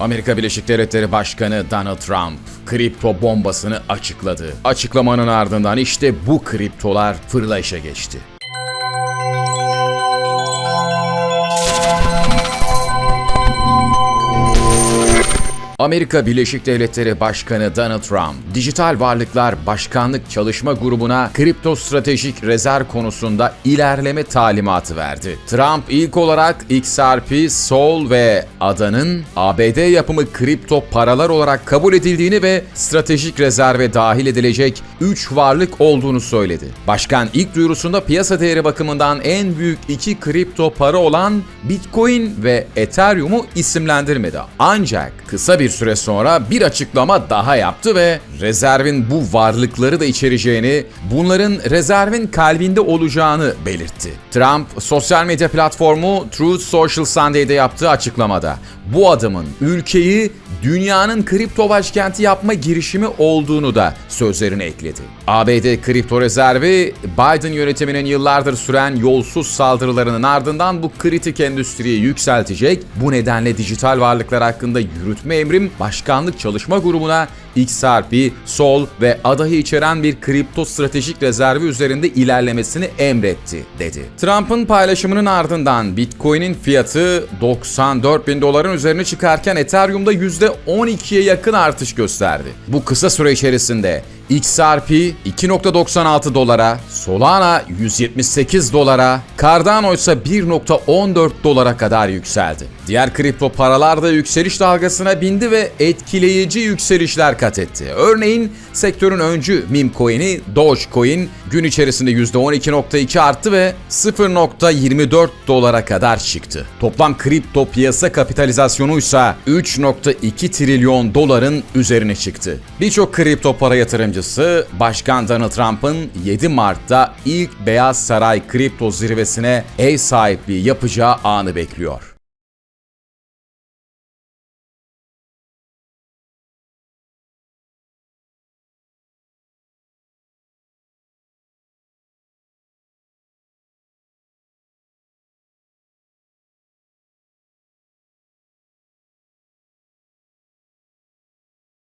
Amerika Birleşik Devletleri Başkanı Donald Trump kripto bombasını açıkladı. Açıklamanın ardından işte bu kriptolar fırlayışa geçti. Amerika Birleşik Devletleri Başkanı Donald Trump, Dijital Varlıklar Başkanlık Çalışma Grubu'na kripto stratejik rezerv konusunda ilerleme talimatı verdi. Trump ilk olarak XRP, Sol ve ADA'nın ABD yapımı kripto paralar olarak kabul edildiğini ve stratejik rezerve dahil edilecek 3 varlık olduğunu söyledi. Başkan ilk duyurusunda piyasa değeri bakımından en büyük iki kripto para olan Bitcoin ve Ethereum'u isimlendirmedi. Ancak kısa bir süre sonra bir açıklama daha yaptı ve rezervin bu varlıkları da içereceğini, bunların rezervin kalbinde olacağını belirtti. Trump, sosyal medya platformu Truth Social Sunday'de yaptığı açıklamada bu adımın ülkeyi dünyanın kripto başkenti yapma girişimi olduğunu da sözlerine ekledi. ABD kripto rezervi Biden yönetiminin yıllardır süren yolsuz saldırılarının ardından bu kritik endüstriyi yükseltecek. Bu nedenle dijital varlıklar hakkında yürütme emrim başkanlık çalışma grubuna XRP, Sol ve ADA'yı içeren bir kripto stratejik rezervi üzerinde ilerlemesini emretti, dedi. Trump'ın paylaşımının ardından Bitcoin'in fiyatı 94 bin doların üzerine çıkarken Ethereum'da %12'ye yakın artış gösterdi. Bu kısa süre içerisinde XRP 2.96 dolara, Solana 178 dolara, Cardano ise 1.14 dolara kadar yükseldi. Diğer kripto paralar da yükseliş dalgasına bindi ve etkileyici yükselişler kat etti. Örneğin sektörün öncü meme coin'i Dogecoin gün içerisinde %12.2 arttı ve 0.24 dolara kadar çıktı. Toplam kripto piyasa kapitalizasyonu ise 3.2 trilyon doların üzerine çıktı. Birçok kripto para yatırımcısı Başkan Donald Trump'ın 7 Mart'ta ilk Beyaz Saray kripto zirvesine ev sahipliği yapacağı anı bekliyor.